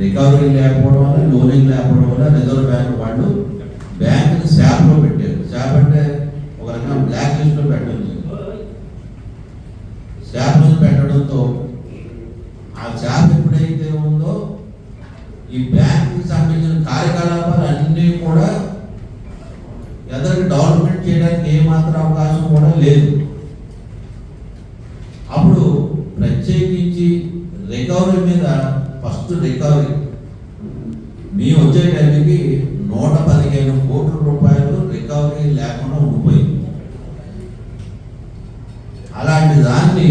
Recovery లేకపోవడం వల్ల loaning లేకపోవడం వల్ల రిజర్వ్ బ్యాంక్ వాళ్ళు బ్యాంకుని శాప్లో పెట్టారు. శాప్ అంటే ఒక రకంగా బ్లాక్ లిస్ట్లో పెట్టడం శాప్ మీద పెట్టడంతో ఆ శాప్ ఎప్పుడైతే ఉందో ఈ బ్యాంక్కి సంబంధించిన కార్యకలాపాలు అన్నీ కూడా ఎదరికి డెవలప్మెంట్ చేయడానికి ఏమాత్రం అవకాశం కూడా లేదు. అప్పుడు ప్రత్యేకించి రికవరీ మీద ఫస్ట్ రికవరీ. మీ వచ్చే టైంకి నూట పదిహేను కోట్ల రూపాయలు రికవరీ లేకుండా ఉండిపోయింది. అలాంటి దాన్ని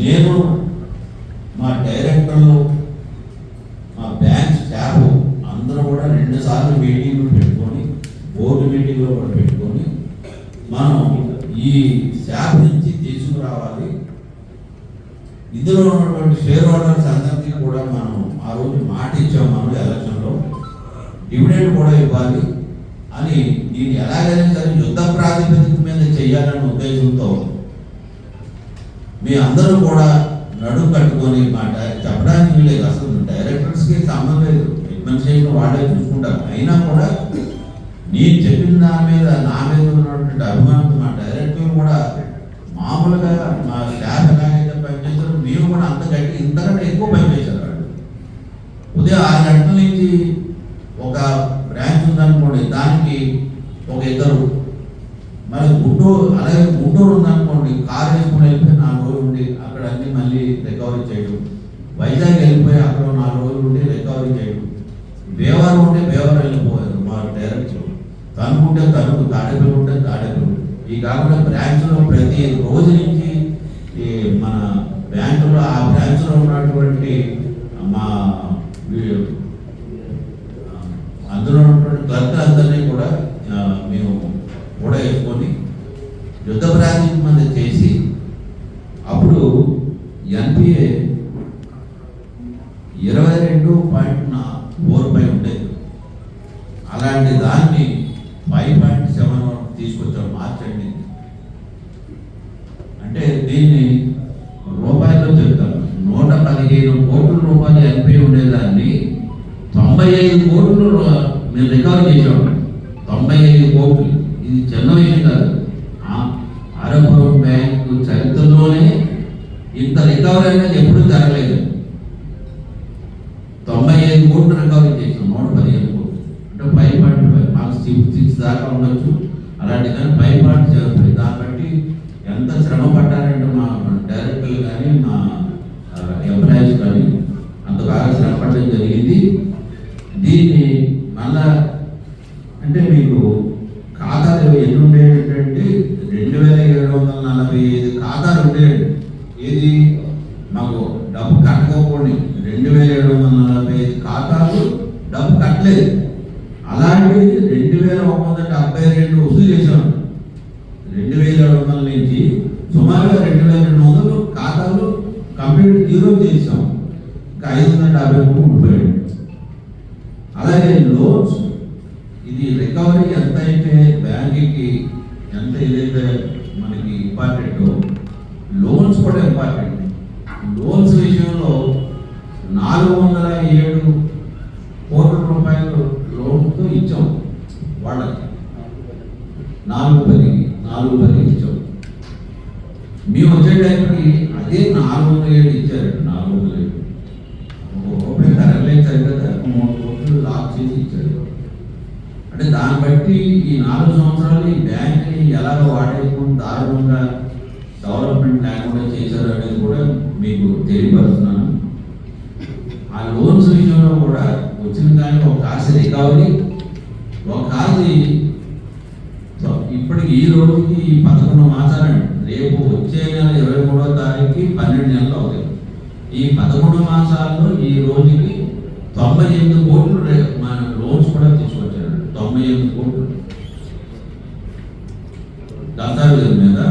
నేను మా డైరెక్టర్లు మా బ్యాంక్ స్టాఫ్ అందరూ కూడా రెండు సార్లు మీటింగ్లు పెట్టుకొని బోర్డు మీటింగ్లో కూడా పెట్టుకొని మనం ఈ స్టాఫ్ నుంచి తీసుకురావాలి. ఇందులో ఉన్నటువంటి షేర్ హోల్డర్స్ అందరికీ కూడా మనం ఆ రోజు మాట ఇచ్చాం మనం ఎలక్షన్లో. డివిడెండ్ కూడా ఇవ్వాలి. అని దీన్ని ఎలాగైనా సరే యుద్ధ ప్రాతిపదిక మీద చేయాలనే ఉద్దేశంతో మీ అందరూ కూడా నడుము కట్టుకొని మాట చెప్పడానికి లేదు అసలు డైరెక్టర్స్కి సంబంధం లేదు. అడ్మినిస్ట్రేషన్ వాళ్ళే చూసుకుంటారు. అయినా కూడా నేను చెప్పిన దాని మీద నా మీద ఉన్నటువంటి అభిమానంతో మా డైరెక్టర్ కూడా మామూలుగా మా స్టాఫ్ కంటే ఇంతకంటే ఎక్కువ పనిచేశారు వాళ్ళు. ఉదయం ఆరు గంటల నుంచి ఒక బ్రాంచ్ ఉందనుకోండి దానికి ఒక ఇద్దరు. మరి గుంటూరు అలాగే గుంటూరు ఉందనుకోండి కారు వేసుకుని వెళ్ళిపోయి నాలుగు రోజులు ఉండి అక్కడ అన్ని మళ్ళీ రికవరీ చేయడం. వైజాగ్ వెళ్ళిపోయి అక్కడ నాలుగు రోజులు ఉండి రికవరీ చేయడం. బేవారు ఉంటే బేవారు వెళ్ళిపోయారు మా డైరెక్ట్లో తణుకు ఉంటే తణుకు తాడేపల్లి ఉంటే తాడేపల్లి. ఈ కాకుండా బ్రాంచ్లో ప్రతి రోజు నుంచి ఈ మన బ్యాంకులో ఆ బ్రాంచ్లో ఉన్నటువంటి మా అందులో ఉన్నటువంటి క్లర్క్ అందరినీ కూడా మేము కూడా వేసుకొని యుద్ధ ప్రాతినిధ్యం మీద చేసి అప్పుడు ఎన్పిఏ ఇరవై రెండు పాయింట్ ఫోర్ పై ఉండేది. అలాంటి దాన్ని ఫైవ్ పాయింట్ సెవెన్ తీసుకొచ్చాం మార్చండి. అంటే దీన్ని పదిహేను కోట్లు రికవరీ చేసాం నూట పదిహేను కోట్లు అంటే ఫైవ్ పాయింట్ ఫైవ్ మాకు సిక్స్ సిక్స్ దాకా ఉండొచ్చు. అలాంటి కానీ ఫైవ్ పాయింట్ సెవెన్ ఫైవ్ దాన్ని బట్టి ఎంత శ్రమ పడ్డారంటే మా డైరెక్టర్లు కానీ మా ఎంప్లాయీస్ కానీ అంత బాగా శ్రమ పడడం జరిగింది. దీన్ని మళ్ళా అంటే మీకు ఖాతాలు ఎన్ని ఉండేటంటే రెండు వేల ఏడు వందల నలభై ఐదు ఖాతాలు ఉండేవి. ఏది? కట్టకపోండి రెండు వేల ఏడు వందల నలభై ఐదు ఖాతాలు డబ్బు కట్టలేదు. అలాంటివి రెండు వేల ఒక వందల డెబ్బై రెండు వసూలు చేశాం రెండు వేల ఏడు వందల నుంచి సుమారుగా రెండు వేల రెండు వందలు ఖాతాలు కంప్లీట్ జీరో చేసాం ఇంకా ఐదు వందల డెబ్బై మూడు ఉండిపోయాడు అలాగే లోన్స్. ఇది రికవరీ ఎంత అయితే బ్యాంకుకి ఎంత ఏదైతే మనకి ఇంపార్టెంటో లోన్స్ కూడా ఇంపార్టెంట్. లోన్స్ విషయంలో నాలుగు వందల ఏడు కోట్ల రూపాయలు లోన్తో ఇచ్చాం. వాళ్ళకి. నాలుగు పది నాలుగు పది ఇచ్చాం. మేము వచ్చే టైంకి అదే నాలుగు వందల ఏడు ఇచ్చారు నాలుగు వందల ఏడు. ఒక రూపాయి కదా మూడు కోట్లు లాక్ చేసి ఇచ్చారు. అంటే దాన్ని బట్టి ఈ నాలుగు సంవత్సరాలు ఈ బ్యాంక్ని ఎలా వాడేసుకుని దారుణంగా డెవలప్మెంట్ లేకుండా చేశారు అనేది కూడా మీకు తెలియపరుస్తున్నాను. ఆ లోన్స్ విషయంలో కూడా వచ్చిన దానికి ఒక కాశ రికవరీ ఒక కాసి ఇప్పటికి ఈ రోజుకి ఈ పదకొండు మాసాలండి రేపు వచ్చే నెల ఇరవై మూడో తారీఖుకి పన్నెండు నెలలు అవుతాయి. ఈ పదకొండు మాసాల్లో ఈ రోజుకి తొంభై ఎనిమిది కోట్లు మన లోన్స్ కూడా తీసుకొచ్చారు. తొంభై ఎనిమిది కోట్లు. దత్తావేదం మీద